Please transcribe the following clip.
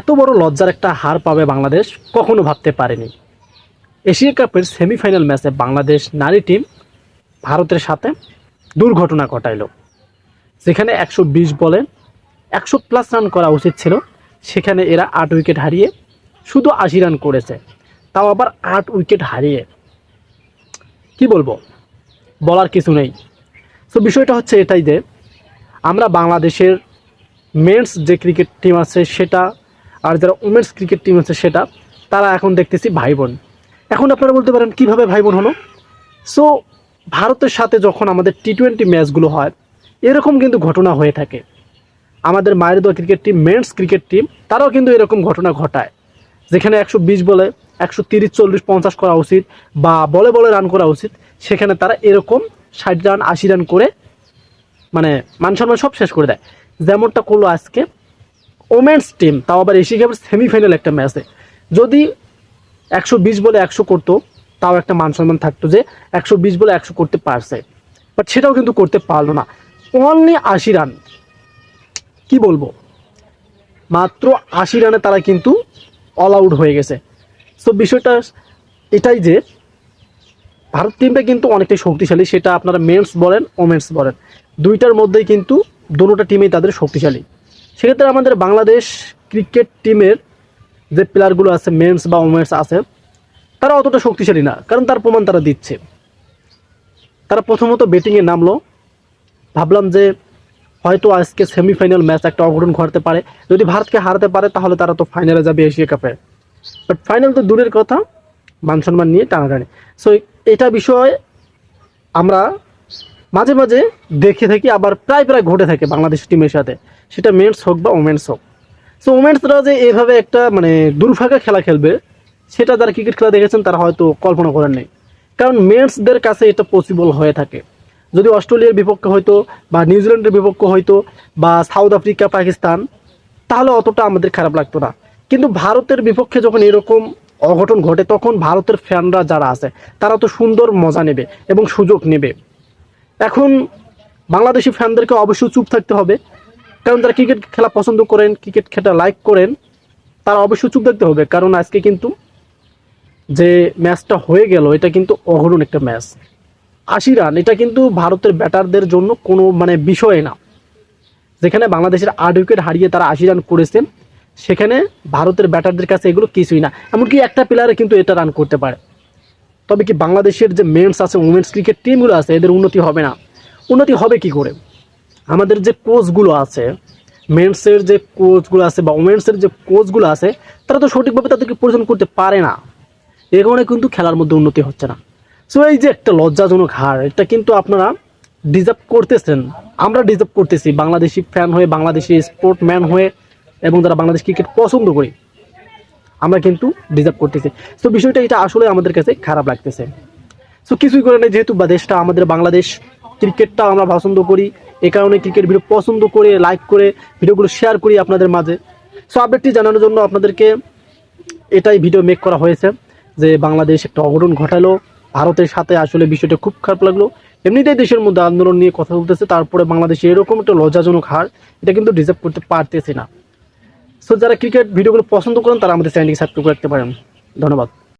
এত বড় লজ্জার একটা হার পাবে বাংলাদেশ কখনো ভাবতে পারেনি। এশিয়া কাপের সেমিফাইনাল ম্যাচে বাংলাদেশ নারী টিম ভারতের সাথে দুর্ঘটনা ঘটাইলো, যেখানে একশো বিশ বলে একশো প্লাস রান করা উচিত ছিল। সেখানে এরা আট উইকেট হারিয়ে শুধু আশি রান করেছে, তাও আবার আট উইকেট হারিয়ে। কি বলব? বলার কিছু নেই। তো বিষয়টা হচ্ছে এটাই যে, আমরা বাংলাদেশের মেন্স যে ক্রিকেট টিম আছে, সেটা আর যারা উমেন্স ক্রিকেট টিম আছে সেটা, তারা এখন দেখতেছি ভাই বোন এখন আপনারা বলতে পারেন, কীভাবে ভাই বোন হলো? সো ভারতের সাথে যখন আমাদের টি টোয়েন্টি ম্যাচগুলো হয়, এরকম কিন্তু ঘটনা হয়ে থাকে। আমাদের মায়ের দল cricket team men's cricket team তারাও কিন্তু এরকম ঘটনা ঘটায়। যেখানে একশো বিশ বলে একশো তিরিশ, চল্লিশ, পঞ্চাশ করা উচিত বা বলে বলে রান করা উচিত, সেখানে তারা এরকম ষাট রান আশি রান করে মানে মান সম্মান সব শেষ করে দেয়। যেমনটা করল আজকে ওমেন্স টিম, তাও আবার এশিয়া কাপের সেমিফাইনাল একটা ম্যাচে যদি একশো বিশ বলে একশো করতো, তাও একটা মান সম্মান থাকতো যে একশো বিশ বলে একশো করতে পারছে। বাট সেটাও কিন্তু করতে পারল না। অনলি আশি রান। কি বলব? মাত্র আশি রানে তারা কিন্তু অল আউট হয়ে গেছে। সো বিষয়টা এটাই যে, ভারত টিমটা কিন্তু অনেকটাই শক্তিশালী, সেটা আপনারা মেন্স বলেন ওমেন্স বলেন। দুইটার মধ্যেই কিন্তু দুটোটা টিমেই তাদের শক্তিশালী। সেক্ষেত্রে আমাদের বাংলাদেশ ক্রিকেট টিমের যে প্লেয়ারগুলো আছে মেন্স বা ওমেন্স আছে, তারা অতটা শক্তিশালী না, কারণ তার প্রমাণ তারা দিচ্ছে। তারা প্রথমত ব্যাটিংয়ে নামলো। ভাবলাম যে হয়তো আজকে সেমিফাইনাল ম্যাচ একটা অঘটন ঘটতে পারে। যদি ভারতকে হারাতে পারে, তাহলে তারা তো ফাইনালে যাবে এশিয়া কাপে বাট ফাইনাল তো দূরের কথা মান সম্মান নিয়ে টানাটানি। সো এটা বিষয়ে আমরা মাঝে মাঝে দেখে থাকি, আবার প্রায় প্রায় ঘটে থাকে বাংলাদেশ টিমের সাথে। সেটা মেন্স হোক বা ওমেন্স হোক। সো ওমেন্সরা যে এভাবে একটা মানে দুর্ভাগা খেলা খেলবে, সেটা যারা ক্রিকেট খেলা দেখেছেন, তারা হয়তো কল্পনা করেন নেই। কারণ মেন্সদের কাছে এটা পসিবল হয়ে থাকে। যদি অস্ট্রেলিয়ার বিপক্ষে হয়তো, বা নিউজিল্যান্ডের বিপক্ষে হয়তো, বা সাউথ আফ্রিকা, পাকিস্তান, তাহলে অতটা আমাদের খারাপ লাগতো না। কিন্তু ভারতের বিপক্ষে যখন এরকম অঘটন ঘটে, তখন ভারতের ফ্যানরা যারা আছে, তারা তো সুন্দর মজা নেবে এবং সুযোগ নেবে। এখন বাংলাদেশি ফ্যানদেরকে অবশ্যই চুপ থাকতে হবে। কারণ তারা ক্রিকেট খেলা পছন্দ করেন, ক্রিকেট খেলা লাইক করেন, তারা অবশ্যই চুপ থাকতে হবে। কারণ আজকে কিন্তু যে ম্যাচটা হয়ে গেল, এটা কিন্তু অঘটন একটা ম্যাচ আশি রান এটা কিন্তু ভারতের ব্যাটারদের জন্য কোনো মানে বিষয় না। যেখানে বাংলাদেশের আট উইকেট হারিয়ে তারা আশি রান করেছেন, সেখানে ভারতের ব্যাটারদের কাছে এগুলো কিছুই না। এমনকি একটা প্লেয়ারে কিন্তু এটা রান করতে পারে। তবে কি বাংলাদেশের যে মেন্স আছে উমেন্স ক্রিকেট টিমগুলো আছে, এদের উন্নতি হবে না? উন্নতি হবে কি করে? আমাদের যে কোচগুলো আছে মেন্সের যে কোচগুলো আছে বা উমেন্সের যে কোচগুলো আছে, তারা তো সঠিকভাবে তাদেরকে পরিচালনা করতে পারে না। এ কারণে কিন্তু খেলার মধ্যে উন্নতি হচ্ছে না। সো এই যে একটা লজ্জাজনক হার, এটা কিন্তু আপনারা ডিজার্ভ করতেছেন। আমরা ডিজার্ভ করতেছি। বাংলাদেশি ফ্যান হয়ে, বাংলাদেশি স্পোর্টম্যান হয়ে এবং যারা বাংলাদেশ ক্রিকেট পছন্দ করি আমরা কিন্তু ডিজার্ভ করতেছি। সো বিষয়টা এটা আসলে আমাদের কাছে খারাপ লাগতেছে। সো কিছুই করে নেই, যেহেতু দেশটা আমাদের বাংলাদেশ, ক্রিকেটটা আমরা পছন্দ করি। এ কারণে ক্রিকেট ভিডিও পছন্দ করে লাইক করে, ভিডিওগুলো শেয়ার করি আপনাদের মাঝে। সো আপডেটটি জানানোর জন্য আপনাদেরকে এটাই ভিডিও মেক করা হয়েছে যে বাংলাদেশ একটা অঘটন ঘটালো। ভারতের সাথে আসলে বিষয়টা খুব খারাপ লাগল। এমনিতেই দেশের মধ্যে আন্দোলন নিয়ে কথা বলতেছে, তারপরে বাংলাদেশে এরকম একটা লজ্জাজনক হার, এটা কিন্তু ডিজার্ভ করতে পারতেছে না। সো যারা ক্রিকেট ভিডিওগুলো পছন্দ করেন তারা আমাদের চ্যানেলটিকে সাবস্ক্রাইব করতে পারেন। ধন্যবাদ।